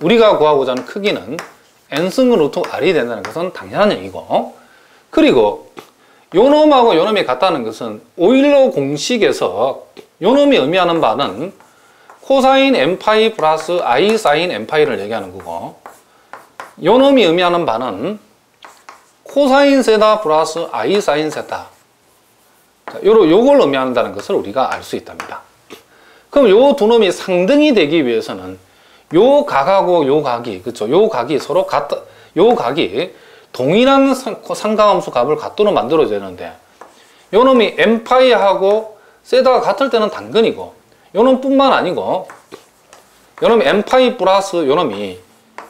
우리가 구하고자 하는 크기는 n승근 루트 r이 된다는 것은 당연한 얘기고 그리고 요놈하고 요놈이 같다는 것은 오일러 공식에서 요놈이 의미하는 바는 코사인 n파이 플러스 i 사인 n파이를 얘기하는 거고 요놈이 의미하는 바는 코사인 세타 플러스 i 사인 요로, 요걸 의미한다는 것을 우리가 알 수 있답니다. 그럼 요 두 놈이 상등이 되기 위해서는 요 각하고 요 각이 그렇죠. 요 각이 서로 같다. 요 각이 동일한 상가함수 값을 갖도록 만들어야 되는데 요 놈이 n파이하고 세다가 같을 때는 당근이고 요 놈뿐만 아니고 요 놈이 n파이 플러스 요 놈이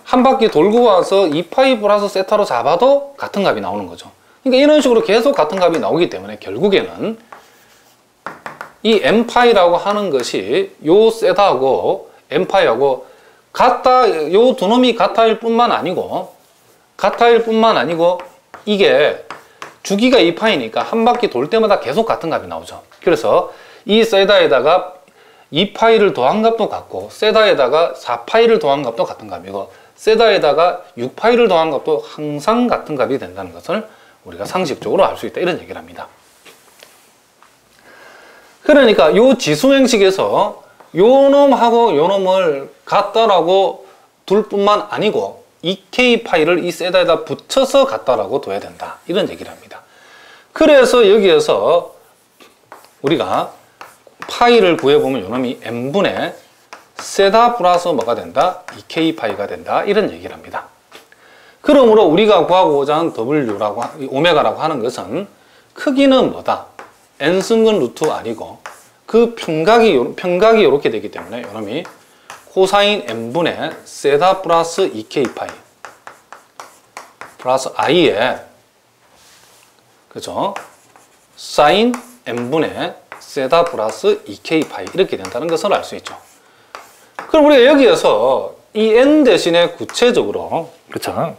한 바퀴 돌고 와서 2파이 플러스 세타로 잡아도 같은 값이 나오는 거죠. 그러니까 이런 식으로 계속 같은 값이 나오기 때문에 결국에는 이 n파이라고 하는 것이 요 세타하고 n파이하고 같다, 요 두 놈이 같아일 뿐만 아니고 같아일 뿐만 아니고 이게 주기가 2파이니까 한 바퀴 돌 때마다 계속 같은 값이 나오죠. 그래서 이 세다에다가 2파이를 더한 값도 같고 세다에다가 4파이를 더한 값도 같은 값이고 세다에다가 6파이를 더한 값도 항상 같은 값이 된다는 것을 우리가 상식적으로 알 수 있다 이런 얘기를 합니다. 그러니까 요 지수 형식에서 요 놈하고 요 놈을 같다라고 둘 뿐만 아니고 2K 파이를 이 세다에다 붙여서 같다라고 둬야 된다 이런 얘기를 합니다. 그래서 여기에서 우리가 파이를 구해보면 요 놈이 n분의 세다 플러스 뭐가 된다? 2K 파이가 된다. 이런 얘기를 합니다. 그러므로 우리가 구하고자 하는 W라고, 오메가라고 하는 것은 크기는 뭐다? n승근 루트 R이고 그 평각이, 평각이 이렇게 되기 때문에 요놈이 코사인 n분의 세다 플러스 2K 파이 플러스 I에 그죠? 사인 n분의 세다 플러스 2K 파이 이렇게 된다는 것을 알 수 있죠. 그럼 우리가 여기에서 이 n 대신에 구체적으로 그렇죠?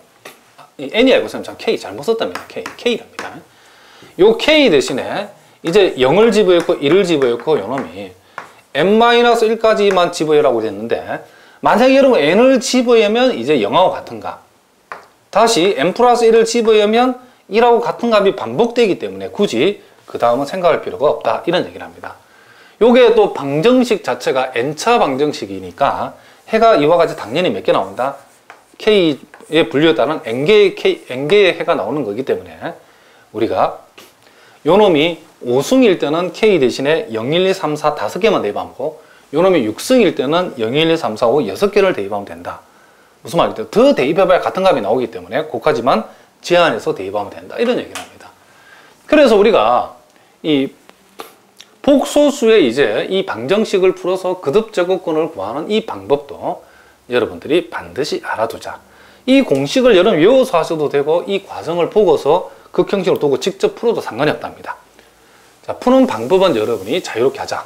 이 n이 아니고 선 K 잘못 썼답니다. K K랍니다. 요 K 대신에 이제 0을 집어넣고 1을 집어넣고 요놈이 n-1까지만 집어넣으라고 됐는데 만약에 여러분 n을 집어넣으면 이제 0하고 같은 값 다시 n 플러스 1을 집어넣으면 1하고 같은 값이 반복되기 때문에 굳이 그 다음은 생각할 필요가 없다 이런 얘기를 합니다. 요게 또 방정식 자체가 n차 방정식이니까 해가 이와 같이 당연히 몇 개 나온다? k의 분류에 따른 n개의, k, n개의 해가 나오는 거기 때문에 우리가 요 놈이 5승일 때는 k 대신에 0, 1, 2, 3, 4 5개만 대입하고 요 놈이 6승일 때는 0, 1, 2, 3, 4, 5 6개를 대입하면 된다. 무슨 말이죠? 더 대입해봐야 같은 값이 나오기 때문에 고까지만 제한해서 대입하면 된다. 이런 얘기를 합니다. 그래서 우리가 이 복소수의 이제 이 방정식을 풀어서 거듭 제곱근을 구하는 이 방법도 여러분들이 반드시 알아두자. 이 공식을 여러분 외워서 하셔도 되고 이 과정을 보고서 극형식으로 두고 직접 풀어도 상관이 없답니다. 자, 푸는 방법은 여러분이 자유롭게 하자.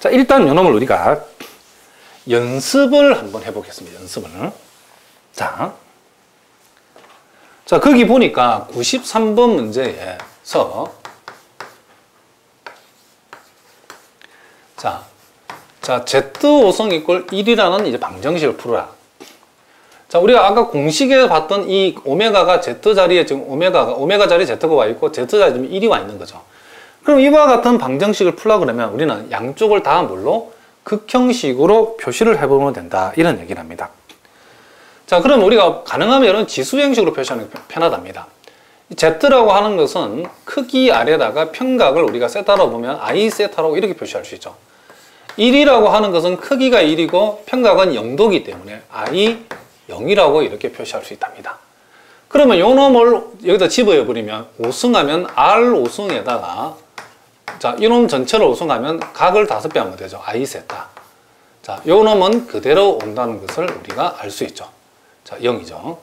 자, 일단 요놈을 우리가 연습을 한번 해보겠습니다. 연습을. 자, 자 거기 보니까 93번 문제에서 자, 자 Z5성 이꼴 1이라는 이제 방정식을 풀어라. 자, 우리가 아까 공식에 봤던 이 오메가가 Z 자리에 지금 오메가가, 오메가 자리에 Z가 와 있고 Z 자리에 지금 1이 와 있는 거죠. 그럼 이와 같은 방정식을 풀라 그러면 우리는 양쪽을 다 뭘로? 극형식으로 표시를 해보면 된다. 이런 얘기를 합니다. 자, 그럼 우리가 가능하면 이런 지수 형식으로 표시하는 게 편하답니다. Z라고 하는 것은 크기 아래다가 평각을 우리가 세타로 보면 I 세타로 이렇게 표시할 수 있죠. 1이라고 하는 것은 크기가 1이고 평각은 0도기 때문에 I 0이라고 이렇게 표시할 수 있답니다. 그러면 요 놈을 여기다 집어여 버리면 5승하면 R 5승에다가 자, 이놈 전체를 5승하면 각을 5배 하면 되죠. I 세타. 자, 요 놈은 그대로 온다는 것을 우리가 알 수 있죠. 자, 0이죠.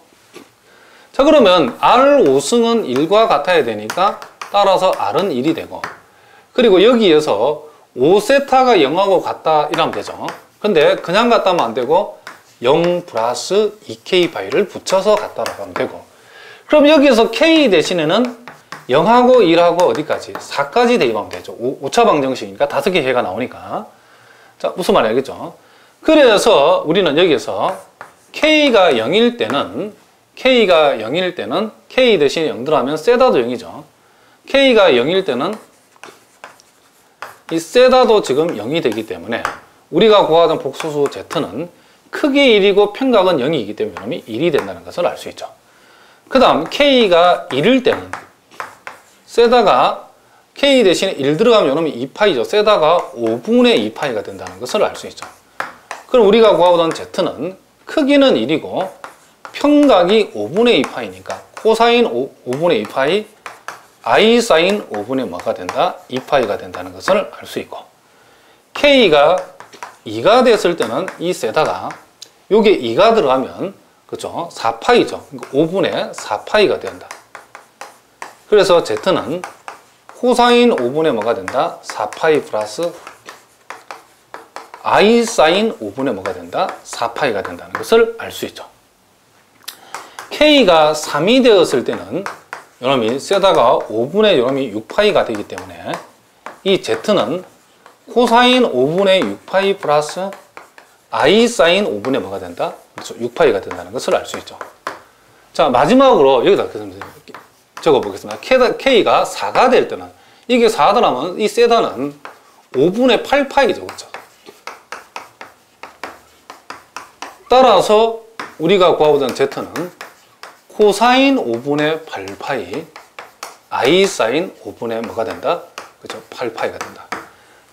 자, 그러면 R 5승은 1과 같아야 되니까 따라서 R은 1이 되고 그리고 여기에서 5세타가 0하고 같다 이러면 되죠. 근데 그냥 같다면 안 되고 0 플러스 2K 파이를 붙여서 같다라고 하면 되고 그럼 여기에서 K 대신에는 0하고 1하고 어디까지? 4까지 대입하면 되죠. 5, 차 방정식이니까 5개 해가 나오니까 자 무슨 말이 알겠죠? 그래서 우리는 여기서 K가 0일 때는 K가 0일 때는 K 대신에 0 들어가면 세다도 0이죠. K가 0일 때는 이 세다도 지금 0이 되기 때문에 우리가 구하던 복소수 Z는 크기 1이고 평각은 0이기 때문에 이놈이 1이 된다는 것을 알 수 있죠. 그 다음 K가 1일 때는 세다가 K 대신에 1 들어가면 이놈이 2파이죠. 세다가 5분의 2파이가 된다는 것을 알 수 있죠. 그럼 우리가 구하던 Z는 크기는 1이고 평각이 5분의 2파이니까 코사인 5, 분의 2파이 i 사인 5분의 뭐가 된다? 2파이가 된다는 것을 알 수 있고 K가 2가 됐을 때는 이 세다가 여기에 2가 들어가면 그죠? 4파이죠. 5분의 4파이가 된다. 그래서 Z는 코사인 5분의 뭐가 된다? 4파이 플러스 i 사인 5분의 뭐가 된다? 4파이가 된다는 것을 알 수 있죠. K가 3이 되었을 때는 요놈이 세다가 5분의 요놈이 6파이가 되기 때문에 이 Z는 코사인 5분의 6파이 플러스 i 사인 5분의 뭐가 된다? 그렇죠. 6파이가 된다는 것을 알 수 있죠. 자 마지막으로 여기다 적어보겠습니다. K가 4가 될 때는 이게 4더라면 이 세다는 5분의 8파이죠. 그렇죠? 따라서 우리가 구하고자 Z는 코사인 5분의 8파이 i 사인 5분의 뭐가 된다? 그죠? 8파이가 된다.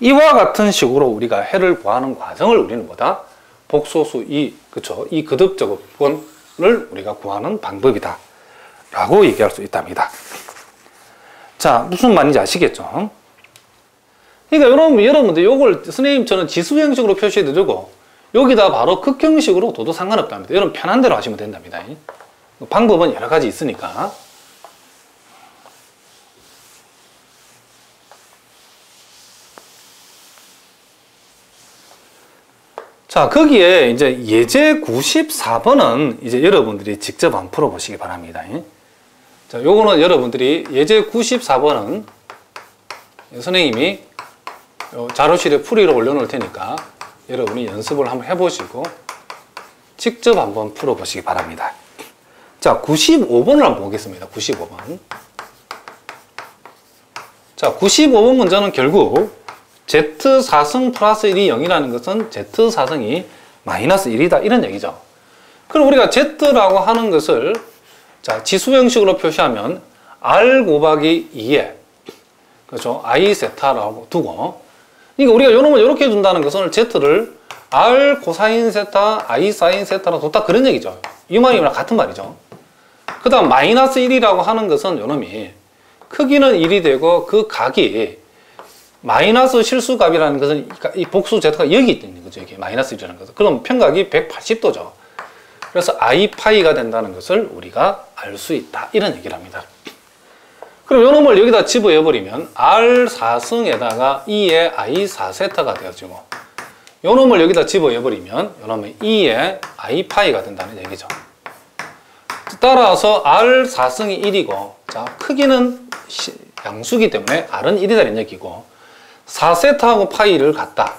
이와 같은 식으로 우리가 해를 구하는 과정을 우리는 뭐다? 복소수 이, 그쵸? 이 거듭적업을 우리가 구하는 방법이다. 라고 얘기할 수 있답니다. 자, 무슨 말인지 아시겠죠? 그러니까 여러분, 여러분들 요걸 선생님처럼 지수 형식으로 표시해 드리고 여기다 바로 극형식으로 둬도 상관없답니다. 여러분 편한 대로 하시면 된답니다. 방법은 여러 가지 있으니까. 자, 거기에 이제 예제 94번은 이제 여러분들이 직접 안 풀어보시기 바랍니다. 자, 요거는 여러분들이 예제 94번은 선생님이 자료실에 풀이를 올려놓을 테니까 여러분이 연습을 한번 해보시고 직접 한번 풀어보시기 바랍니다. 자, 95번을 한번 보겠습니다. 95번. 자, 95번 문제는 결국 Z4승 플러스 1이 0이라는 것은 Z4승이 마이너스 1이다. 이런 얘기죠. 그럼 우리가 Z라고 하는 것을 자, 지수 형식으로 표시하면 R 곱하기 2에 그렇죠. I 세타라고 두고 그러니까 우리가 요놈을 이렇게 준다는 것은 Z를 R 코사인 세타, I 사인 세타로 뒀다 그런 얘기죠. 이 말이랑 같은 말이죠. 그 다음 마이너스 1이라고 하는 것은 요놈이 크기는 1이 되고 그 각이 마이너스 실수값이라는 것은 이 복수 z가 여기 있는 거죠. 이게 마이너스 1이라는 것은. 그럼 평각이 180도죠. 그래서 i 파이가 된다는 것을 우리가 알 수 있다. 이런 얘기를 합니다. 그럼 요 놈을 여기다 집어해버리면 R4승에다가 2의 I4세타가 되어지고 요 놈을 여기다 집어해버리면 요 놈은 2의 I 파이가 된다는 얘기죠. 따라서 R4승이 1이고 자 크기는 양수기 때문에 R은 1이다는 얘기고 4세트하고 파이를 갖다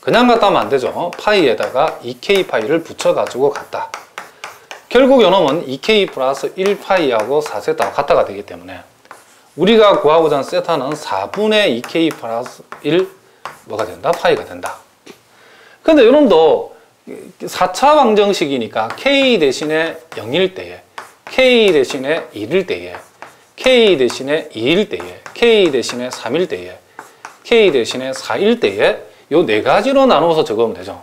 그냥 갖다 하면 안 되죠. 파이에다가 2K 파이를 붙여 가지고 갖다 결국 요놈은 2K 플러스 1파이하고 4세트하고 같다가 되기 때문에 우리가 구하고자 하는 세타는 4분의 2K 플러스 1 뭐가 된다? 파이가 된다. 근데 요놈도 4차 방정식이니까 K 대신에 0일 때에 K 대신에 1일 때에 K 대신에 2일 때에 K 대신에 3일 때에 K 대신에 4일 때에 요 네 가지로 나눠서 적으면 되죠.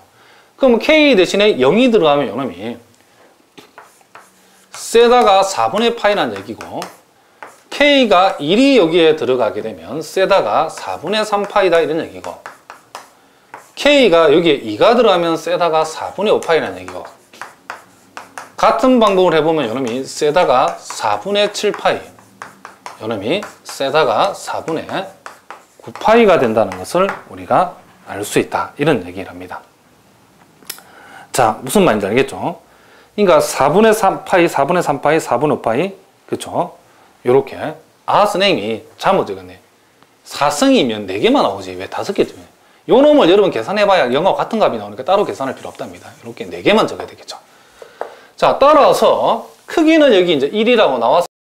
그럼 K 대신에 0이 들어가면 요놈이 세다가 4분의 파이란 얘기고 K가 1이 여기에 들어가게 되면 세다가 4분의 3파이다 이런 얘기고 K가 여기에 2가 들어가면 세다가 4분의 5파이라는 얘기고 같은 방법을 해보면 요놈이 세다가 4분의 7파이 요놈이 세다가 4분의 9파이가 된다는 것을 우리가 알 수 있다 이런 얘기를 합니다 자 무슨 말인지 알겠죠? 그러니까 4분의 3파이 4분의 3파이 4분의 5파이 그렇죠? 요렇게 아 선생님이 잘못 적었네 4승이면 4개만 나오지 왜 5개 주면 요 놈을 여러분 계산해봐야 영어 같은 값이 나오니까 따로 계산할 필요 없답니다. 이렇게 네 개만 적어야 되겠죠. 자, 따라서 크기는 여기 이제 1이라고 나왔